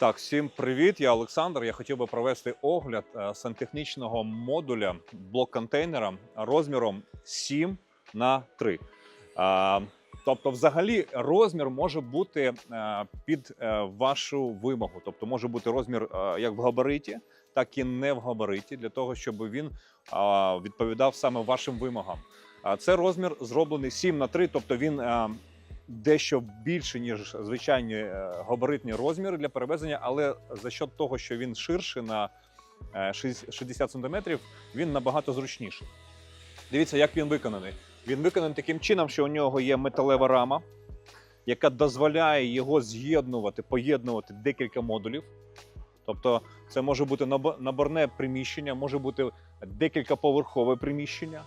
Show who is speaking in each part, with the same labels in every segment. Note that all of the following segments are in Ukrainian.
Speaker 1: Так, всім привіт. Я Олександр. Я хотів би провести огляд е, сантехнічного модуля блок-контейнера розміром 7 на 3. Тобто, взагалі, розмір може бути е, під е, вашу вимогу. Тобто, може бути розмір як в габариті, так і не в габариті, для того, щоб він відповідав саме вашим вимогам. Це розмір зроблений 7 на 3, тобто він дещо більше, ніж звичайні е, габаритні розміри для перевезення, але за счет того, що він ширший на е, 60 см, він набагато зручніший. Дивіться, як він виконаний. Він виконаний таким чином, що у нього є металева рама, яка дозволяє його з'єднувати, поєднувати декілька модулів. Тобто, це може бути наборне приміщення, може бути декількаповерхове приміщення.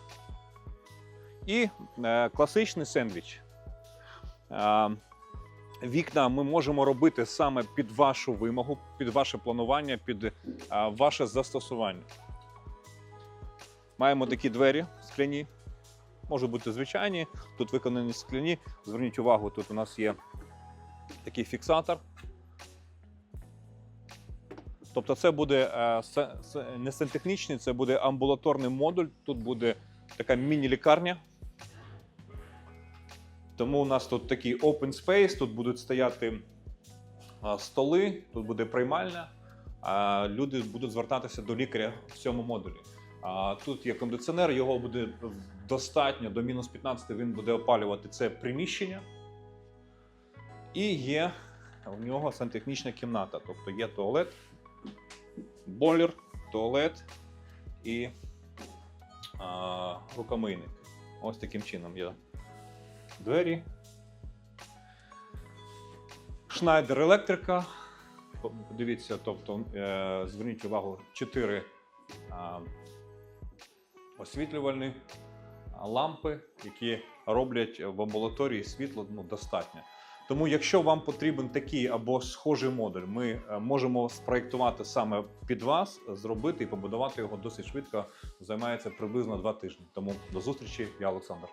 Speaker 1: І е, класичний сендвіч. Е, Вікна ми можемо робити саме під вашу вимогу, під ваше планування, під е, ваше застосування. Маємо такі двері скляні, можуть бути звичайні, тут виконані скляні. Зверніть увагу, тут у нас є такий фіксатор. Тобто, це буде е, не сантехнічний, це буде амбулаторний модуль. Тут буде така міні-лікарня. Тому у нас тут такий open space, тут будуть стояти столи, тут буде приймальня. Люди будуть звертатися до лікаря в цьому модулі. Тут є кондиціонер, його буде достатньо до мінус 15, він буде опалювати це приміщення. І є в нього сантехнічна кімната. Тобто є туалет, бойлер, туалет і а, рукомийник. Ось таким чином є двері. Шнайдер електрика. Подивіться, тобто, е, зверніть увагу, 4 освітлювальні лампи, які роблять в амбулаторії світло ну, достатньо. Тому, якщо вам потрібен такий або схожий модуль, ми е, можемо спроєктувати саме під вас, зробити і побудувати його досить швидко. Займається приблизно 2 тижні. Тому до зустрічі, я Олександр.